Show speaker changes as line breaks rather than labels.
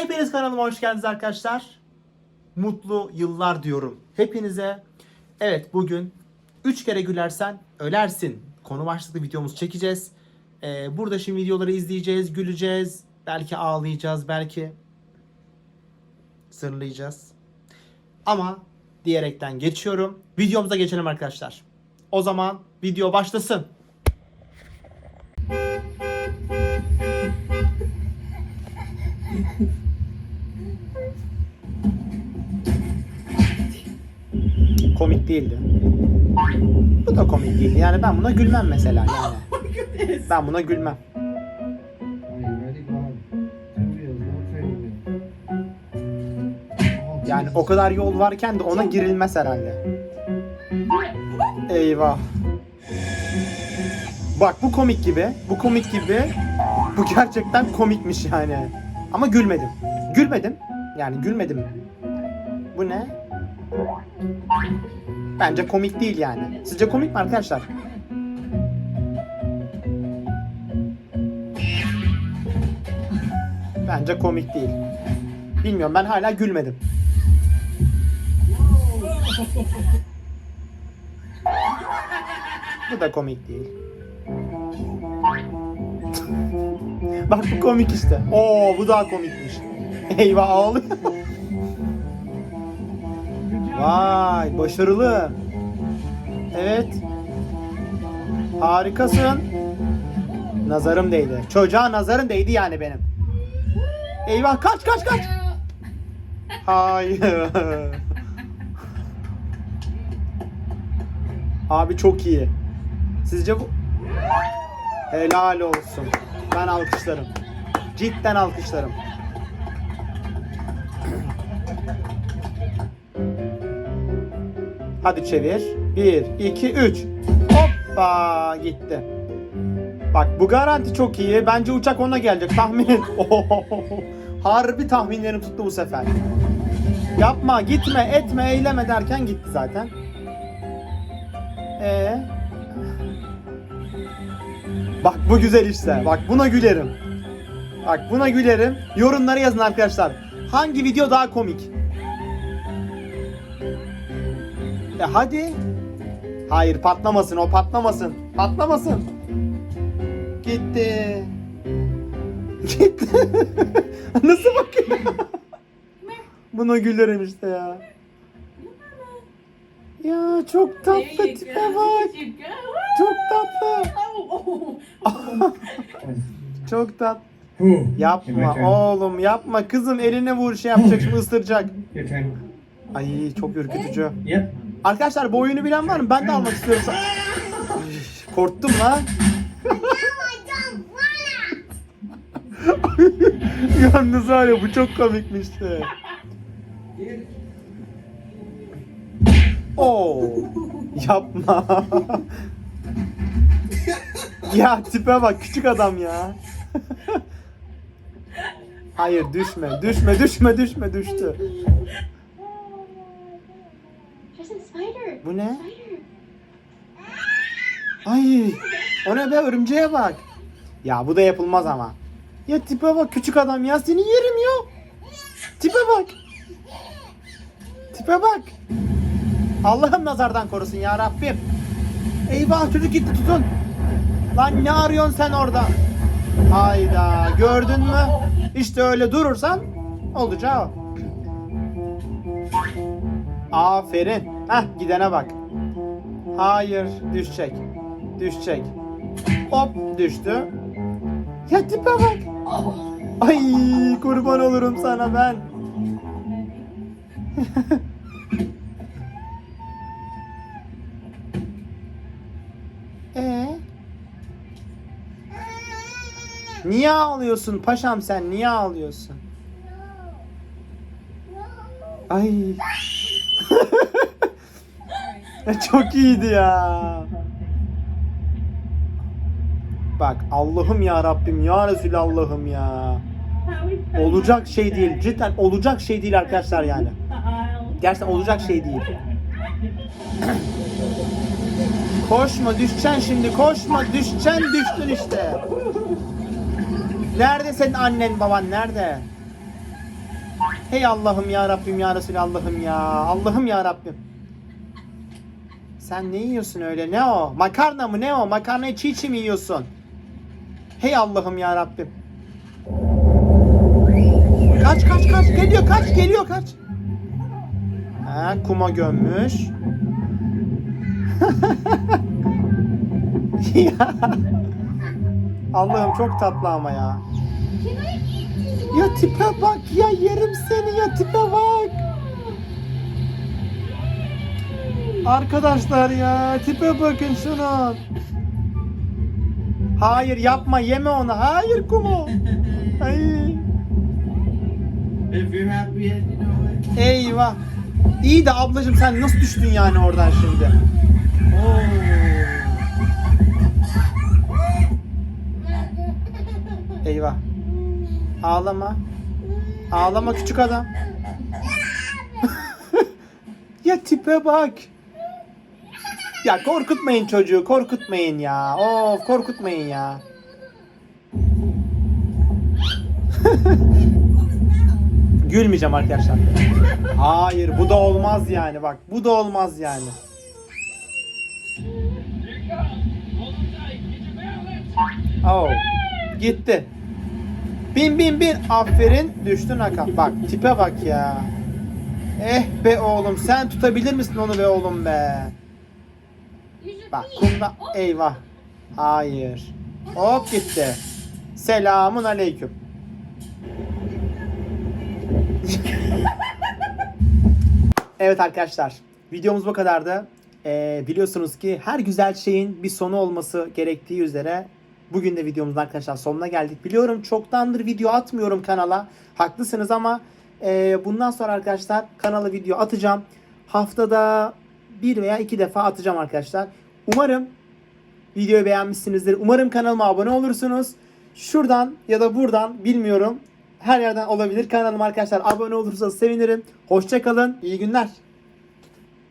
Hepiniz kanalıma hoş geldiniz arkadaşlar. Mutlu yıllar diyorum hepinize. Evet bugün 3 kere gülersen ölersin konu başlıklı videomuz çekeceğiz. Ee, burada şimdi videoları izleyeceğiz, güleceğiz. Belki ağlayacağız, belki sırlayacağız. Ama diyerekten geçiyorum. Videomuza geçelim arkadaşlar. O zaman video başlasın. Değildi. Bu da komik değildi. Yani ben buna gülmem mesela yani. Ben buna gülmem.
Oh,
Yani o kadar yol varken de ona girilmez herhalde. Eyvah. Bak bu komik gibi. Bu komik gibi. Bu gerçekten komikmiş yani. Ama gülmedim. Gülmedim. Yani gülmedim. Bu ne? Bence komik değil yani. Sizce komik mi arkadaşlar? Bence komik değil. Bilmiyorum ben hala gülmedim. Bu da komik değil. Bak bu komik işte. Oo bu daha komikmiş. Eyvah ağlıyor. Vay başarılı. Evet. Harikasın. Nazarım değdi. Çocuğa nazarım değdi yani benim. Eyvah kaç kaç kaç. Hayır. Abi çok iyi. Sizce bu? Helal olsun. Ben alkışlarım. Cidden alkışlarım. Hadi çevir. 1, 2, 3. Hoppa gitti. Bak bu garanti çok iyi. Bence uçak ona gelecek. Tahmin. Harbi tahminlerim tuttu bu sefer. Yapma, gitme, etme, eyleme derken gitti zaten. Ee? Bak bu güzel işte. Bak buna gülerim. Bak buna gülerim. Yorumlara yazın arkadaşlar. Hangi video daha komik? Ya hadi. Hayır patlamasın o patlamasın. Patlamasın. Gitti. Gitti. Nasıl bakıyor? Buna gülerim işte ya. Ya çok tatlı tipe bak. Çok tatlı. Çok tatlı. Yapma oğlum yapma. Kızım eline vur şey yapacak şimdi ısıracak. Ay çok ürkütücü. Arkadaşlar bu oyunu bilen var mı? Ben de almak istiyorum. Korktum lan. Yalnız var ya bu çok komikmişti. Oo. Yapma. ya tipe bak küçük adam ya. Hayır düşme, düşme, düşme, düşme, düştü. Bu ne? Ay, o ne be örümceğe bak. Ya bu da yapılmaz ama. Ya tipe bak küçük adam ya seni yerim ya. Tipe bak. Tipe bak. Allah'ım nazardan korusun ya Rabbim. Eyvah çocuk gitti tutun. Lan ne arıyorsun sen orada? Hayda gördün mü? İşte öyle durursan olacağı. Aferin. Heh gidene bak. Hayır düşecek. Düşecek. Hop düştü. Ya tipe bak. Ay kurban olurum sana ben. Ee? Niye ağlıyorsun paşam sen? Niye ağlıyorsun? Ay. Çok iyiydi ya. Bak Allah'ım ya Rabbim ya Resulallah'ım ya. Olacak şey değil. Cidden olacak şey değil arkadaşlar yani. Gerçekten olacak şey değil. Koşma düşeceksin şimdi koşma düşeceksin düştün işte. Nerede senin annen baban nerede? Hey Allah'ım ya Rabbim ya Resulallah'ım ya. Allah'ım ya Rabbim. Sen ne yiyorsun öyle? Ne o? Makarna mı ne o? Makarnayı çiğ çiğ mi yiyorsun? Hey Allah'ım ya Rabbim. Kaç kaç kaç geliyor kaç geliyor kaç. Ha kuma gömmüş. ya. Allah'ım çok tatlı ama ya. Ya tipe bak ya yerim seni ya tipe bak. Arkadaşlar ya tipe bakın şuna. Hayır yapma yeme onu. Hayır kumu. Ay. Eyvah. İyi de ablacığım sen nasıl düştün yani oradan şimdi? Oo. Eyvah. Ağlama. Ağlama küçük adam. ya tipe bak. Ya korkutmayın çocuğu, korkutmayın ya. Of, korkutmayın ya. Gülmeyeceğim arkadaşlar. Hayır, bu da olmaz yani bak. Bu da olmaz yani. Oh, gitti. Bin bin bin. Aferin. Düştün Hakan. Bak tipe bak ya. Eh be oğlum sen tutabilir misin onu be oğlum be? Bak kumda eyvah. Hayır. Hop gitti. Selamun aleyküm. evet arkadaşlar. Videomuz bu kadardı. Ee, biliyorsunuz ki her güzel şeyin bir sonu olması gerektiği üzere bugün de videomuzun arkadaşlar sonuna geldik. Biliyorum çoktandır video atmıyorum kanala. Haklısınız ama e, bundan sonra arkadaşlar kanala video atacağım. Haftada bir veya iki defa atacağım arkadaşlar. Umarım videoyu beğenmişsinizdir. Umarım kanalıma abone olursunuz. Şuradan ya da buradan bilmiyorum. Her yerden olabilir. Kanalıma arkadaşlar abone olursanız sevinirim. Hoşçakalın. İyi günler.